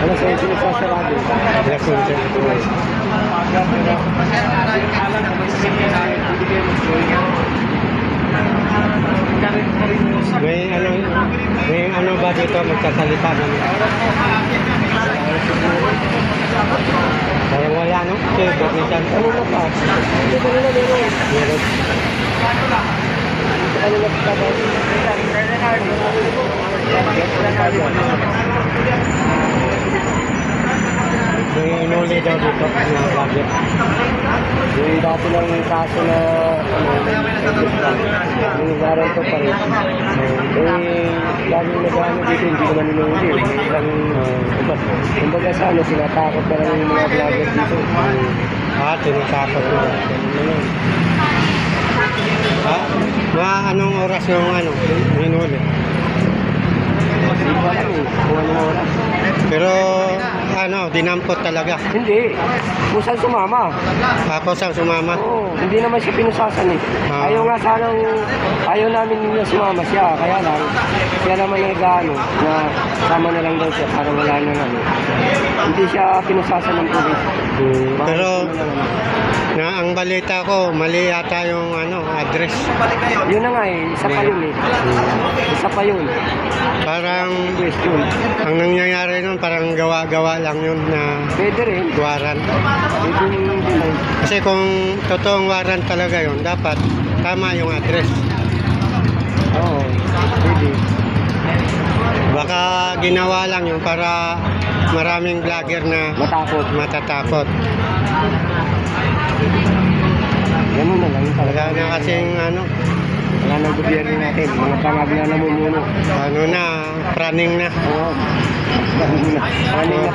Ano sa ito sa sarado? Yes, sir. May ano, may ano ba dito magsasalita ng Parang wala no? Kasi minsan Ano na pa? Hindi ko nila meron. meron. Ano na pa? May inuli daw dito ng budget. Yung dati lang yung kaso na warrant ko pa rin. Eh, laging nag-ano dito, hindi naman inuuli. May ilang, uh, kumbaga sa ano, sinatakot na lang yung mga vlogger dito. Ah, tinatakot mo. Ha? Mga anong oras yung ano, inuli? Hindi ko alam eh, kung anong oras. Pero ano, dinampot talaga. Hindi, kung saan sumama. Ako sang sumama. Oo, hindi naman siya pinusasan eh. Ah. Ayaw nga sanang, ayaw namin na sumama siya. Kaya lang, siya naman yung nag-ano, na sama na lang daw siya para wala na lang. Hindi siya pinusasan ng pulis. Hmm, pero na ang balita ko, mali yata yung ano, address. Yun na nga eh, isa pa yun eh. Isa pa yun. Parang Question. ang nangyayari nun parang gawa-gawa lang yun na Pwede rin. warrant. Pwede rin din. Kasi kung totoong warrant talaga yun, dapat tama yung address. Oo, pwede. Baka ginawa lang yun para maraming vlogger na Matakot. matatakot. Ganun na lang talaga. Wala na kasing ano, Wala ng gobyerno natin. Mga tangag na namumuno. ano na, praning na. Oo. Ganun na. Kanin na.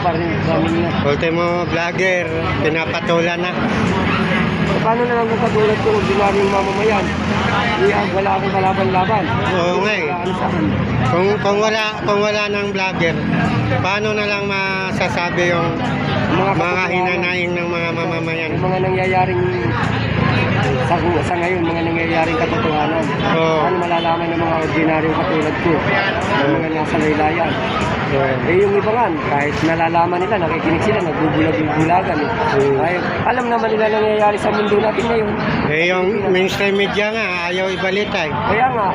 Kanin na. Ultimo vlogger, pinapatulan na. Paano na lang katulad ko, ordinaryong mamamayan? Hindi, ah, wala akong kalaban-laban. Oo nga eh. Ano sa akin. Kung, kung wala kung wala ng vlogger, paano na lang masasabi yung Mga mga hinanaing ng mga mamamayan? Yung mga nangyayaring sa, sa ngayon, mga nangyayaring katotohanan. Oo. Paano malalaman ng mga ordinaryong katulad ko? Ng mga nasa laylayan. Eh yung iba nga, kahit nalalaman nila, nakikinig sila, nagbubulag-bulagan. Eh. Hmm. Kahit alam naman nila nangyayari sa mundo natin ngayon. Eh yung mainstream media nga, ayaw ibalita eh. Kaya nga,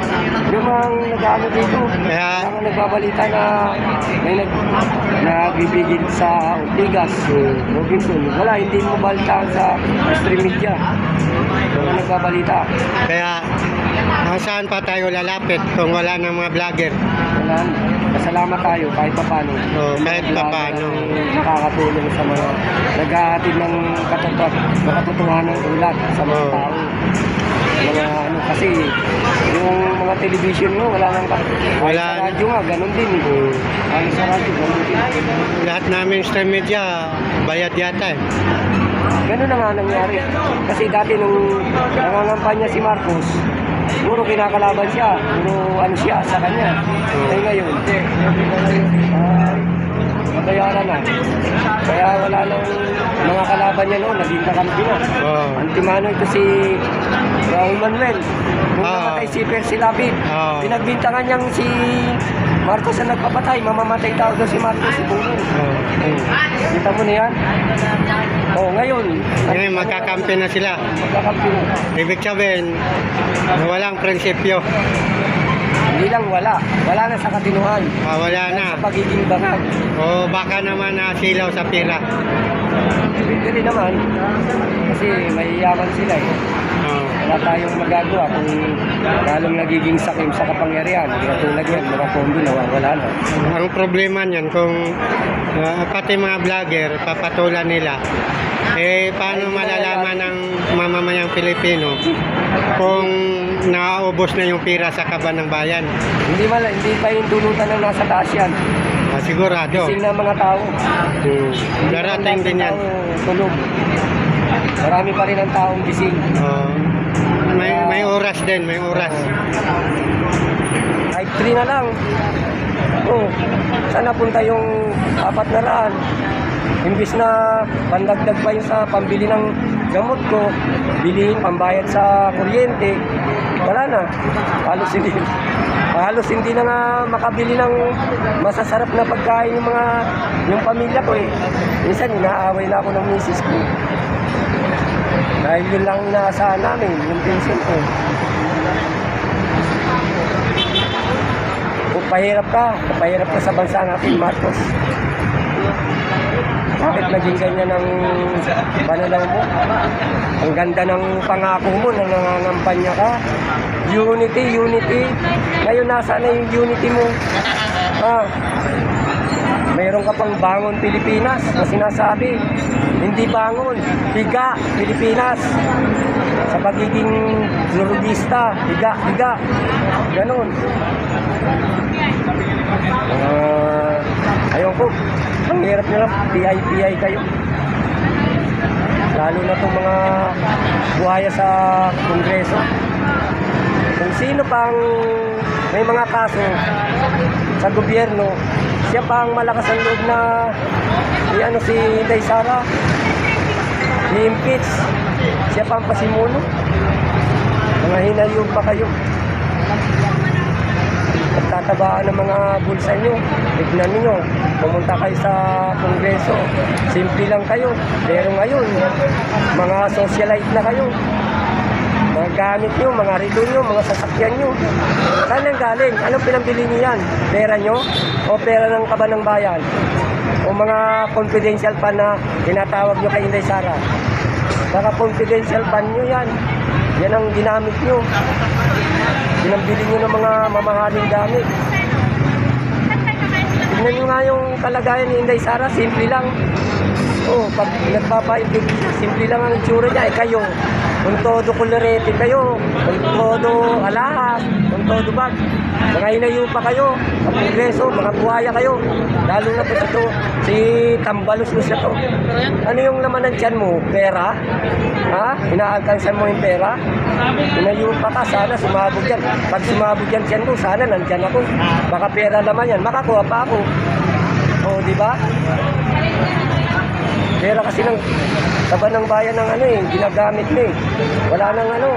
yung mga nag-ano dito, Kaya, mga nagbabalita na may nag, nagbibigil sa Ortigas, Robinson. Wala, hindi mo balita sa stream media. Nagbabalita. kaya saan pa tayo lalapit kung wala ng mga vlogger? Wala, masalamat tayo kahit pa paano. Oo, kahit papaano. Nakakatulong sa mga naghahatid ng katotot, makatotohanan ng ulat sa mga Oo. tao. Mga ano, kasi yung mga television mo, wala nang kahit Wala. sa radyo nga, ganun din eh. Kahit sa radyo, ganun din. Lahat na mainstream media, bayad yata eh. Ganun na nga nangyari. Kasi dati nung nangangampanya si Marcos, puro kinakalaban siya, puro ano siya sa kanya. Eh ngayon, ah, mabayaran na. Kaya wala nang mga kalaban niya noon, naging kakampi na. Oo. Antimano ito si Raul Manuel. Nung Oo. namatay si Percy Lapid, Oo. pinagbintangan niyang si Marcos na nagpapatay, mamamatay tao daw si Marcos si Bungo. Oo. Kita mo na yan? Oo, ngayon. Ngayon, magkakampi na sila. Magkakampi na. Ibig sabihin, walang prinsipyo. Hindi lang wala. Wala na sa katinuan. Ah, wala na. Sa pagiging bangag. O baka naman nasilaw sa pira. Pwede rin naman. Kasi mayayaman sila eh. Wala tayong magagawa kung lalong nagiging sakim sa kapangyarihan. Katulad yan, mga pondo nawawala na. Ang problema niyan kung ah, pati mga vlogger papatulan nila eh paano malalaman ng mamamayang Pilipino kung naubos na yung pira sa kaban ng bayan? Hindi mala, hindi pa yung dulutan ng nasa taas yan. Ah, sigurado. Sing na mga tao. Hmm. Darating din yan. Tulog. Marami pa rin ang taong gising. Oo. May oras din, may oras. Type 3 na lang. Oh, saan napunta yung apat na raan? imbis na pandagdag pa yun sa pambili ng gamot ko, bilihin pambayad sa kuryente, wala na. Halos hindi, halos hindi na nga makabili ng masasarap na pagkain yung mga, yung pamilya ko eh. Minsan, inaaway na ako ng misis ko. Dahil yun lang inaasahan namin, yung pension ko. Kung pahirap ka, pahirap ka sa bansa natin, Marcos. Bakit naging ganyan ang pananaw mo? Ang ganda ng pangako mo na nangangampanya ka. Unity, unity. Ngayon nasa na yung unity mo? Ah, mayroon ka pang bangon Pilipinas na sinasabi. Hindi bangon, higa Pilipinas. Sa pagiging pluralista, higa, higa. Ganon. Ah, ayun ko, ang hirap nila, PI-PI kayo. Lalo na itong mga buhaya sa Kongreso. Kung sino pang may mga kaso sa gobyerno, siya pa ang malakas ang loob na i ano si Inday Sara, i-impeach. Siya pa ang pasimuno. Mga hinayog pa kayo. Nagtatabaan ng mga bulsa nyo. Tignan niyo, pumunta kayo sa kongreso. Simple lang kayo. Pero ngayon, mga socialite na kayo. Gamit nyo, mga relo nyo, mga sasakyan nyo. Saan ang galing? Anong pinambili nyo yan? Pera nyo? O pera ng kaba ng bayan? O mga confidential fund na tinatawag nyo kay Inday Sara? Baka confidential fund nyo yan. Yan ang ginamit nyo. Pinambili nyo ng mga mamahaling gamit. Tignan nyo nga yung kalagayan ni Inday Sara, simple lang. Oh, pag siya, simple lang ang itsura niya. Eh kayo, kung todo kulorete kayo, kung todo alahas, kung todo bag. Mga inayo pa kayo, sa kongreso, mga buhaya kayo. Lalo na po sa to, si Tambalos mo siya to. Ano yung laman ng tiyan mo? Pera? Ha? Inaalkansan mo yung pera? Inayo pa ka, sana sumabog yan. Pag sumabog yan tiyan ko, sana nandyan ako. Baka pera naman yan, makakuha pa ako. O, di ba? Pera kasi ng taba ng bayan ng ano eh, ginagamit na eh. Wala nang ano,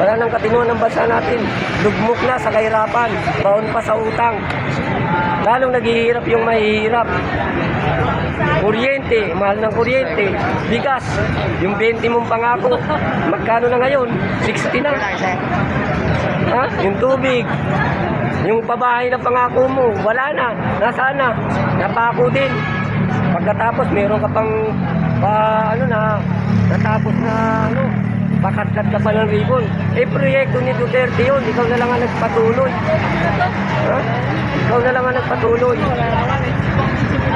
wala nang katinuan ng bansa natin. Lugmok na sa kahirapan, baon pa sa utang. Lalong naghihirap yung mahihirap. Kuryente, mahal ng kuryente. Bigas, yung 20 mong pangako, magkano na ngayon? 60 na. Ha? Yung tubig, yung pabahay na pangako mo, wala na. Nasaan na? Napako din. Pagkatapos, meron ka pang pa, ano na, natapos na, ano, pakatkat ka pa ng ribbon. Eh, proyekto ni Duterte yun. Ikaw na lang ang nagpatuloy. Ha? Ikaw na lang ang nagpatuloy.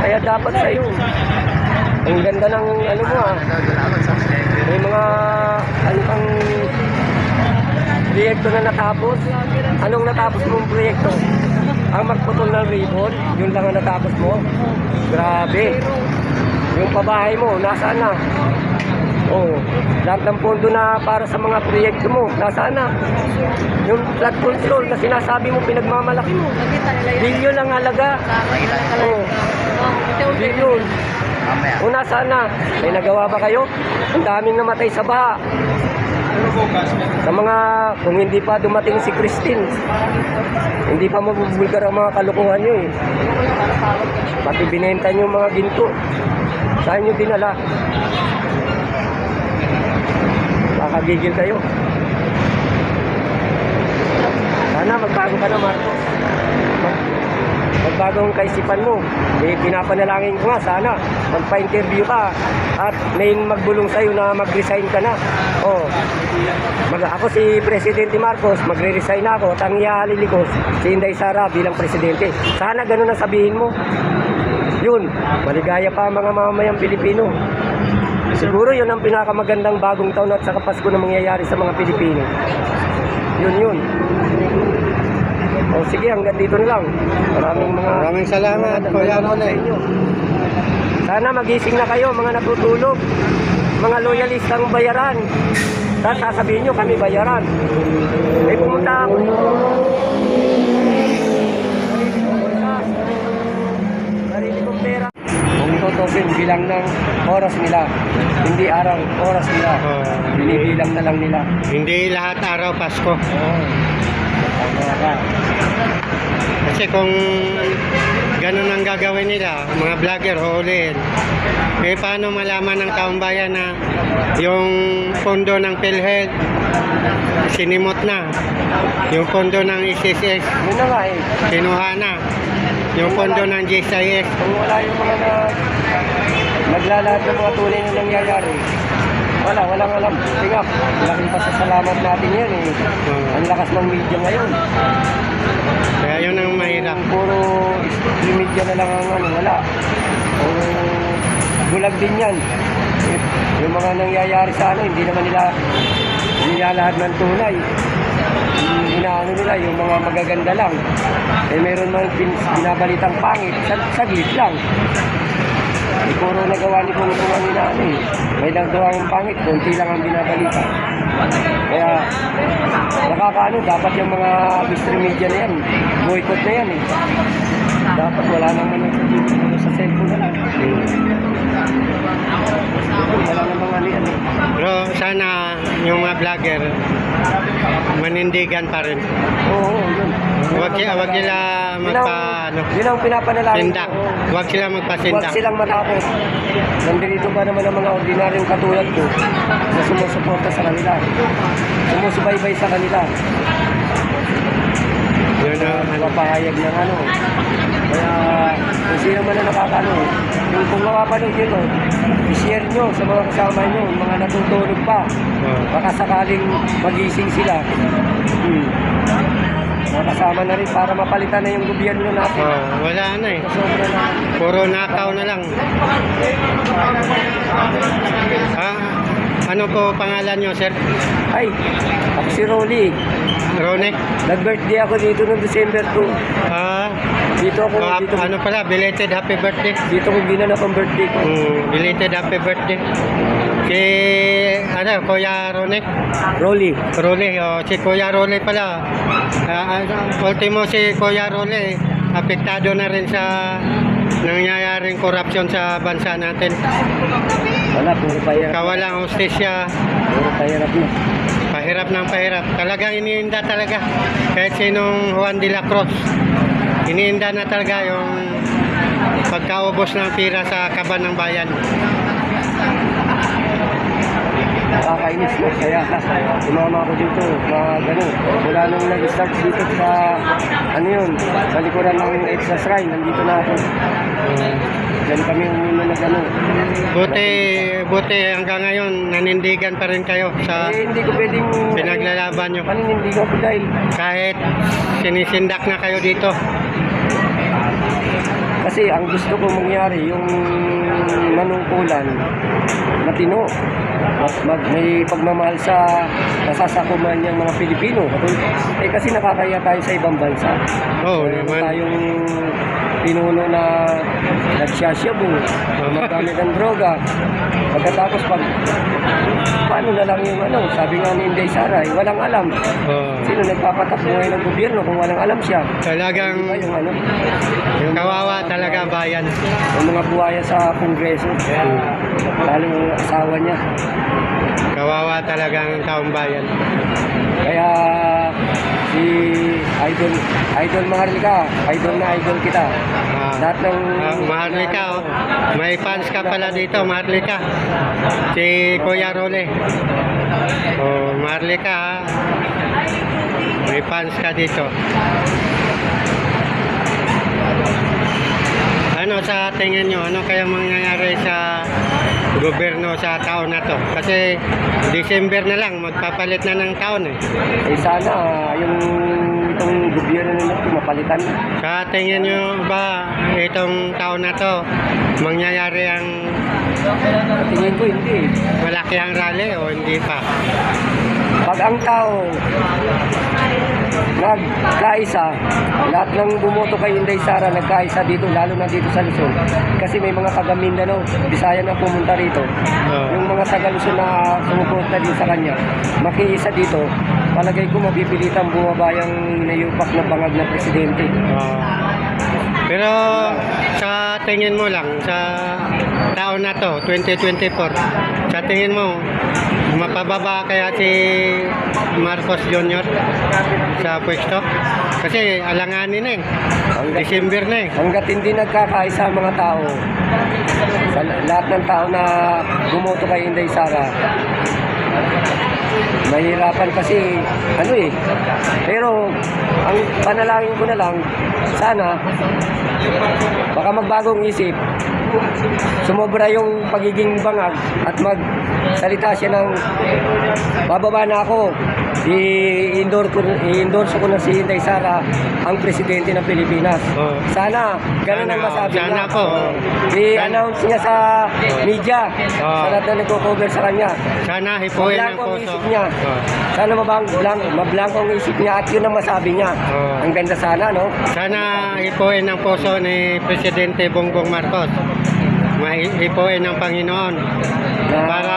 Kaya dapat sa'yo. Ang ganda ng, ano mo ah. May mga, ano pang proyekto na natapos. Anong natapos mong proyekto? Ang magputol ng ribbon, yun lang ang natapos mo. Grabe. Yung pabahay mo, nasaan na? Oh, lahat ng pondo na para sa mga proyekto mo, nasaan na? Yung flood control na sinasabi mo, pinagmamalaki mo. Bilyon ang halaga. Oh, bilyon. O nasaan na? May nagawa ba kayo? Ang daming namatay sa baha. Sa mga, kung hindi pa dumating si Christine, hindi pa mabubulgar ang mga kalukuhan nyo eh. Pati binenta nyo mga ginto. Saan nyo dinala? Makagigil kayo. Sana magbago ka na, Marcos. Magbago ang kaisipan mo. Eh, pinapanalangin ko nga, sana magpa-interview ka at may magbulong sa'yo na mag-resign ka na. Oh, mag ako si Presidente Marcos, magre-resign ako at ang iaalili ko si Inday Sara bilang Presidente. Sana ganun ang sabihin mo. Yun, maligaya pa mga mamamayang Pilipino. Siguro yun ang pinakamagandang bagong taon at saka Pasko na mangyayari sa mga Pilipino. Yun yun. O sige, hanggang dito na lang. Maraming mga... Maraming salamat, Kuya Ronel. sa inyo. Sana magising na kayo, mga natutulog. Mga loyalistang bayaran. Tapos sasabihin nyo, kami bayaran. May pumunta ako tutusin bilang ng oras nila. Hindi araw, oras nila. Oh, Binibilang na lang nila. hindi lahat araw Pasko. Oo. Kasi kung ganun ang gagawin nila, mga vlogger, huhulihin. Eh, paano malaman ng taong bayan na yung pondo ng PhilHealth, sinimot na. Yung pondo ng SSS, eh. kinuha na. Yung pondo ng GSIS, Kung wala yung mga na, naglalat ng mga tunay na nangyayari, wala, walang alam. Tinga, laking pasasalamat natin yan eh. oh, Ang lakas ng media ngayon. kaya yun ang mahirap. Yung puro yung media na lang ang ano, wala. Puro bulag din yan. Yung mga nangyayari sa ano, hindi naman nila nilalahad ng tunay. Yung inaano nila, yung mga magaganda lang. Eh meron man bin, binabalitang pangit, sag, saglit lang. Eh, puro nagawa ni Puro Puro ang inaano eh. May nagawang pangit, konti lang ang binabalita. Kaya, nakakaano, dapat yung mga mainstream media na yan, boycott na yan eh. Dapat wala naman yung ano Pero sana yung mga vlogger, manindigan pa rin. Oo, yun. Huwag sila, huwag sila magpa, ano, Yun ang pinapanalangin sindak. Huwag sila Huwag magpasindak. silang matakot. Nandito pa naman ang mga ordinaryong katulad ko na sumusuporta sa kanila. Sumusubaybay sa kanila. Yun ang, ano, Mapahayag ng ano. Kaya kung sino man na nakakano, yung kung makapanood yun, oh, i-share nyo sa mga kasama nyo, yung mga natutulog pa. oh. Baka sakaling magising sila. Hmm. Mga kasama na rin para mapalitan na yung gobyerno natin. Oh, wala na eh. Sobra na. Puro nakaw na lang. Ah, ano po pangalan nyo, sir? Ay, ako si Rolly. Rone? Nag-birthday ako dito noong December 2. Ah, Dito ako, ah, dito, ano pala, belated happy birthday. dito ko ginanap ang birthday ko. Mm, belated happy birthday. Si, ano, Kuya Rone? Rolly. Role, oh, si Kuya Role pala. Ah, ah, ultimo si Kuya Role, apektado na rin sa nangyayaring korupsyon sa bansa natin. Wala, puro pahirap. Kawalang hostesya, Puro pahirap na. Ng pahirap. Talagang iniinda talaga. Kahit sinong Juan de la Cruz, iniinda na talaga yung pagkaubos ng pira sa kaban ng bayan. Nakakainis na. Kaya sumama ako dito. Mga ganun. Mula nung nag-start dito sa, ano yun, sa likuran ng Extra Shrine, nandito na ako. Diyan kami muna nag ano. Buti, buti hanggang ngayon nanindigan pa rin kayo sa Eh, hindi ko pwedeng... pinaglalaban nyo. Paninindigan ko dahil Kahit sinisindak na kayo dito. Kasi ang gusto ko mangyari, yung manungkulan, matino. Mag, mag, may pagmamahal sa nasasakuman niyang mga Pilipino. Eh kasi nakakaya tayo sa ibang bansa. Oo Meron naman. tayong pinuno na nagsasyabu, magamit ng droga. Pagkatapos pag, paano na lang yung ano, sabi nga ni Inday Saray, walang alam. Oo. Sino nagpapatak ngayon ng gobyerno kung walang alam siya? Talagang Di ba yung ano, kawawa talaga bayan. yung mga buhaya sa kongreso, lalo yung asawa niya. Kawawa talaga ang taong bayan. Kaya si Idol, Idol Maharlika, Idol na Idol kita. Ah, Lahat ng... ah, Maharlika, oh. may fans ka pala dito, Maharlika. Si Kuya Role. Oh, Maharlika, ah. may fans ka dito. Ano sa tingin nyo, ano kaya mangyayari sa gobyerno sa taon na to? Kasi December na lang, magpapalit na ng taon eh. Eh sana yung itong gobyerno nila mapalitan. Sa tingin nyo ba itong taon na to, mangyayari ang Tingin ko hindi. malaki ang rally o hindi pa? Pag ang tao nagkaisa, lahat ng bumoto kay Inday Sara nagkaisa dito, lalo na dito sa Luzon. Kasi may mga taga Mindanao, Bisaya na pumunta rito. Oo. Yung mga taga Luzon na sumuporta din sa kanya, makiisa dito, palagay ko mapipilitan bumaba yung inayupak na bangag na presidente. Ah. Pero sa tingin mo lang, sa taon na to, 2024, sa tingin mo, mapababa kaya si Marcos Jr. sa pwesto? Kasi alanganin na eh. Hanggat, December na eh. hanggat hindi nagkakaisa ang mga tao, sa lahat ng tao na bumoto kay Inday Sara, mahirapan kasi ano eh. Pero ang panalangin ko na lang, sana baka magbagong isip, sumobra yung pagiging bangag at magsalita siya ng bababa na ako. I-endorse ko, i-endorse ko na si Inday Sara ang presidente ng Pilipinas. Oo. Sana, ganun ang Sana, masabi sana niya. po. Oo. I-announce niya sa media, sa lahat na nagko-cover sa kanya. Sana hipuin ang puso. isip niya. Oh. Sana mabang, blank, mablangko ang isip niya at yun ang masabi niya. Ang ganda sana, no? Sana hipuin ng puso ni Presidente Bongbong Marcos. Maihipuin ng Panginoon para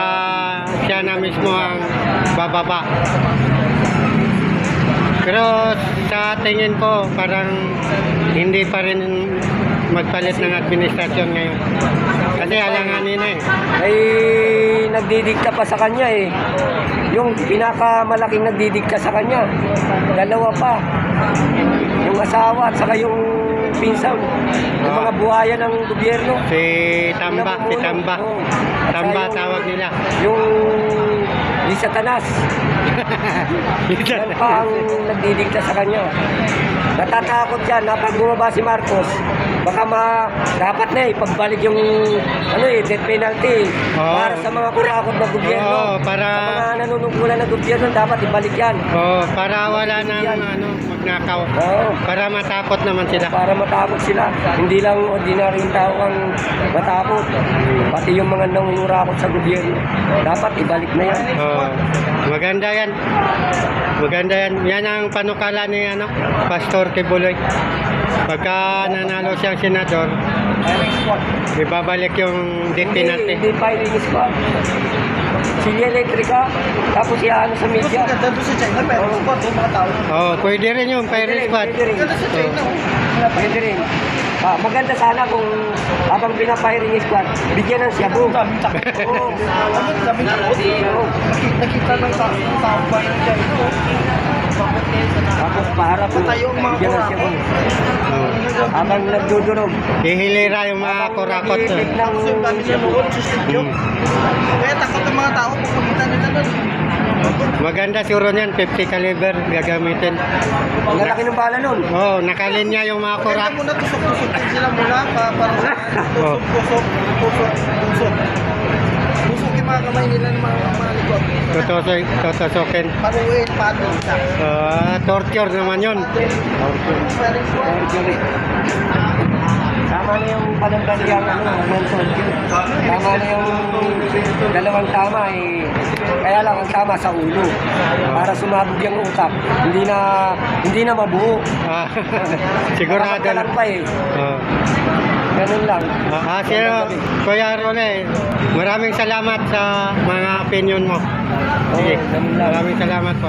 siya na mismo ang bababa. Pero sa tingin ko, parang hindi pa rin magpalit ng administrasyon ngayon. Kasi alanganin na eh. ay nagdidikta pa sa kanya eh. Yung pinakamalaking nagdidikta sa kanya, dalawa pa. Yung asawa at saka yung pinsan, yung mga buhaya ng gobyerno. Si Tamba, si Tamba. Oo. At saka Tamba yung- tawag nila. Yung di satanas. Yan pa ang nagdidikta sa kanya. Natatakot siya na pag bumaba si Marcos, baka ma, dapat na eh, pagbalik yung ano eh, death penalty Oo. para sa mga kurakot na gobyerno. Oo, para- Sa mga nanunungkulan na gobyerno, dapat ibalik yan. Oh, para wala nang ano, magnakaw. Oo. Para matakot naman sila. Para matakot sila. Hindi lang ordinaryong tao ang matakot. Pati yung mga nangungurakot sa gobyerno. Dapat ibalik na yan. Oh, maganda yan. Maganda yan. Yan ang panukala ni ano, Pastor Kibuloy. Pagka nanalo siyang senador, ibabalik yung death Hindi, penalty. hindi filing squad. Silya Electrica, tapos ano sa media. Doon sa China, pero spot yung mga tao. Oh, pwede rin yung fire squad. Pwede rin. Ganda sa China. oh. Pwede rin. Ah, maganda sana kung habang pinafiring squad, bigyan ng shabu. Daming takot. Oo. Daming daming takot. Oo. Nakita- Nakita ng tao ng tao oh. Tapos paharap mo, Tayo ang mga bigyan ng shabu. Oh. Habang nagdudurog. Hihilira yung mga kurakot. eh. Nag-iisip ng Tapos yung dami sa studio. Hmm. Kaya takot ng mga tao kung makita nila doon. Maganda siguro niyan, 50 caliber gagamitin. Ang lalaki ng bala nun. Oh, nakalinya yung mga Kaya kurak. muna tusok-tusokin sila muna pa, para sa Oh. tusok-tusok, tusok, tusok. Tusok yung mga kamay nila ng mga likod. Tutusok, tutusokin. Paruin, pato, isa. Ah, torture naman yun. Very good. Tama na yung panandaliang ano, mental. Tama na yung dalawang tama eh. Kaya lang ang tama sa ulo. Para sumabog yung utak. Hindi na hindi na mabuo. Ah, sigurado Para na. pa eh. Oh. Ganun lang. Ah, sino, Kuya Rone, maraming salamat sa mga opinion mo. Sige, maraming salamat po.